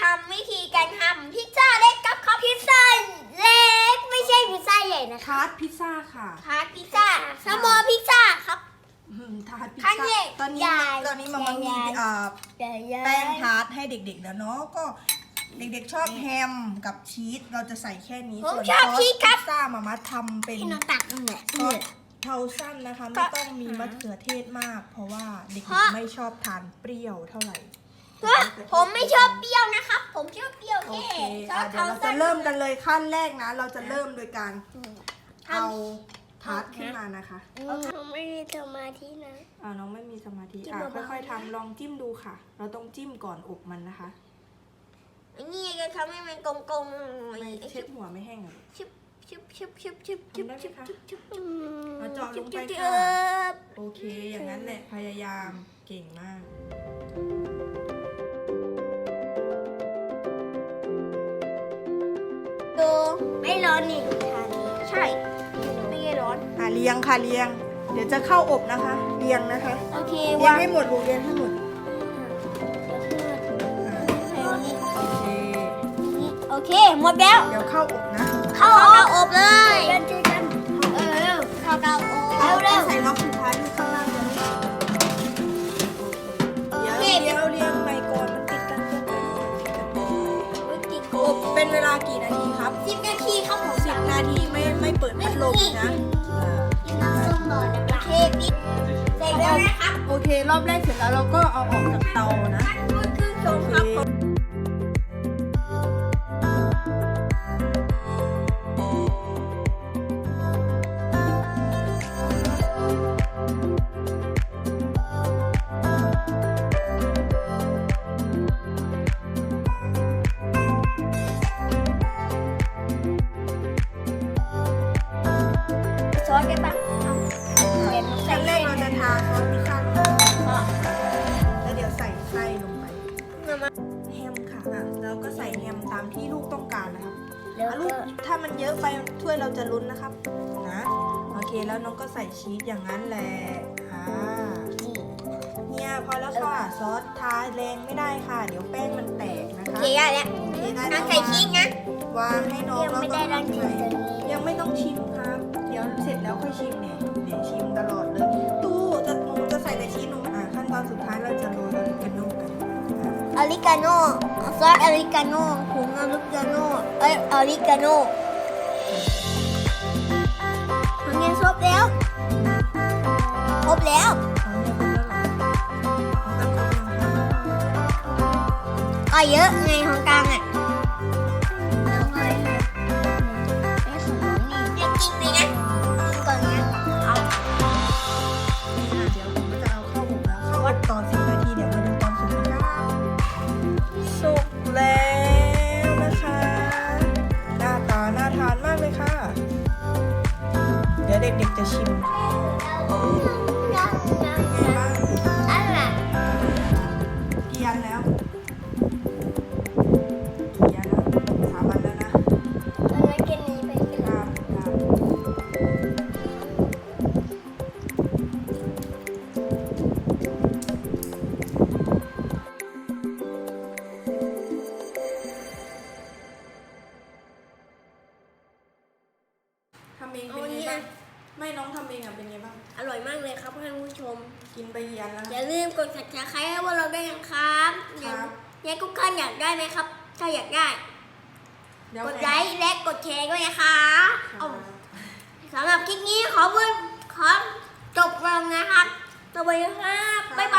ทำวิธีการทำพิซซ่าเล็กกับคับพิซซ่าเล็กไม่ใช่พิซซ่าใหญ่นะคคะร์ดพิซซ่าค่ะทาร์ตพิซซ่าสมอพิซซ่าครับ อืทาร์ตพิซซ่าตอนนี้ตอนนี้มามังมีอ่อแป้งทาร์ตให้เด็กๆแล้วเนาะก็เด็กๆชอบแฮมกับชีสเราจะใส่แค่นี้ผมชอบซอสชีพิซซครับ ซ่ามามาทำเป็นทนองตักนั่แหละอเท่าสั้นนะคะ ไม่ต้องมีมะเขือเทศมาก เพราะว่าเด็กๆไม่ชอบทานเปรี้ยวเท่าไหร่ ผมไม่ชอบเปรี้ยวนะครับ ผมชอบเปรี้ยวโอแค่เคซออะสเดี๋ยวเทาเราสั้จะนเริ่มกันเลยขั้นแรกนะ เราจะเริ่มโดยการทำเอาทาร์ตขึ้นมานะคะผมไม่มีสมาธินะ อ่าน้องไม่มีสมาธิจิ้มอะเบาๆค่อยๆทำลองจิ้มดูค่ะ เราต้องจิ้มก่อนอบมันนะคะอันนี้จะทำให้มันกลมๆไม่เช็ดหัวไม่แห้งอะชิบชิบชิบชิบชิบชิบทำได้ไหมชิบคะชิบชิบเอาเจาะลงไปชิบค่ะ เอิบโอเค อย่างนั้นแหละพยายามเก่งมาก ไม่ร้อนนี่ทานนี้ใช่ไม่ได้ร้อน อะเรียงค่ะเรียง เดี๋ยวจะเข้าอบนะคะ เรียงนะคะโอเคเรียงวางให้หมดลูกเรียงให้หมดอะโอเคโอเคโอเค หมดแล้ว เดี๋ยวเข้าอบนะ เข้าเตาอบเลยเดินเจอกันเออเร็วเข้าเตาอบเร็วเร็วใส่ล็อกสุดท้ายที่ข้างล่างเลยเดี๋ยวเดี๋ยวเรียงใหม่ก่อนมันติดกันเกินไปติดอบเป็นเวลากี่นาที ครับสิบนาทีครับผมสิบนาทีไม่ไม่เปิดพัดลมนะอ่ากินน้ำส้มต่อนะคะโอเคปิดเสร็จแล้วนะครับ โอเค รอบแรกเสร็จแล้วเราก็เอาออกจากเตานะคือชโอเค ครับซอสได้ปะเอาเดี๋ยวน้องใส่ขั้นแรให้กเราจะทาซอสพิซซ่าก่อนแล้วเดี๋ยวใส่ไส้ลงไปมามาแฮมค่ะอะแล้วก็ใส่แฮมตามที่ลูกต้องการนะครับแล้วอะลูก็กถ้ามันเยอะไปถ้วยเราจะลุ้นนะครับ นะ โอเคแล้วน้องก็ใส่ชีสอย่างนั้นแหละอ่าเนี่ยพอแล้วค่ะซอสทาแรงไม่ได้ค่ะ เดี๋ยวแป้งมันแตกนะโอคะเคได้แล้วโอเคได้น้แล้องวใส่ชีสนะวางให้น้องยังไม่ได้แล้วรังก็กินตัวนี้ยังไม่ต้องชิมครับเดี๋ยวเสร็จแล้วค่อยชิมเนี่ยเดี๋ยวชิมตลอดเลย ตู้จะหนูจะใส่แต่ชีสหนูอะขั้นตอนสุดท้ายเราจะโรยออริกาโน่กันอะออริกาโน่ซอสออริกาโน่ผงออริกาโน่เอ้ยออริกาโน่มันเงินซบแล้วครบแล้วเอาเนี่ยครบแล้วเหรอเอาตั้งครบยังคะก็เยอะไงของกลางอะ ดี๋ยวเด็กๆจะชิมไงบ้างอะไรกี่อันแล้ว อร่อยมากเลยครับท่านผู้ชม กินไปกี่อันแล้วอย่าลืมกด subscribe ให้พวกเราด้วยนะครับครับยายกุ๊กคันอยากได้ไหมครับ ถ้าอยากได้ เดี๋ยวกดไงไลค์และกดแชร์ด้วยนะคะครัเอาบสำหรับคลิปนี้ขอพูดขอจบลงนะครับสวัสดีครับบ๊ายบ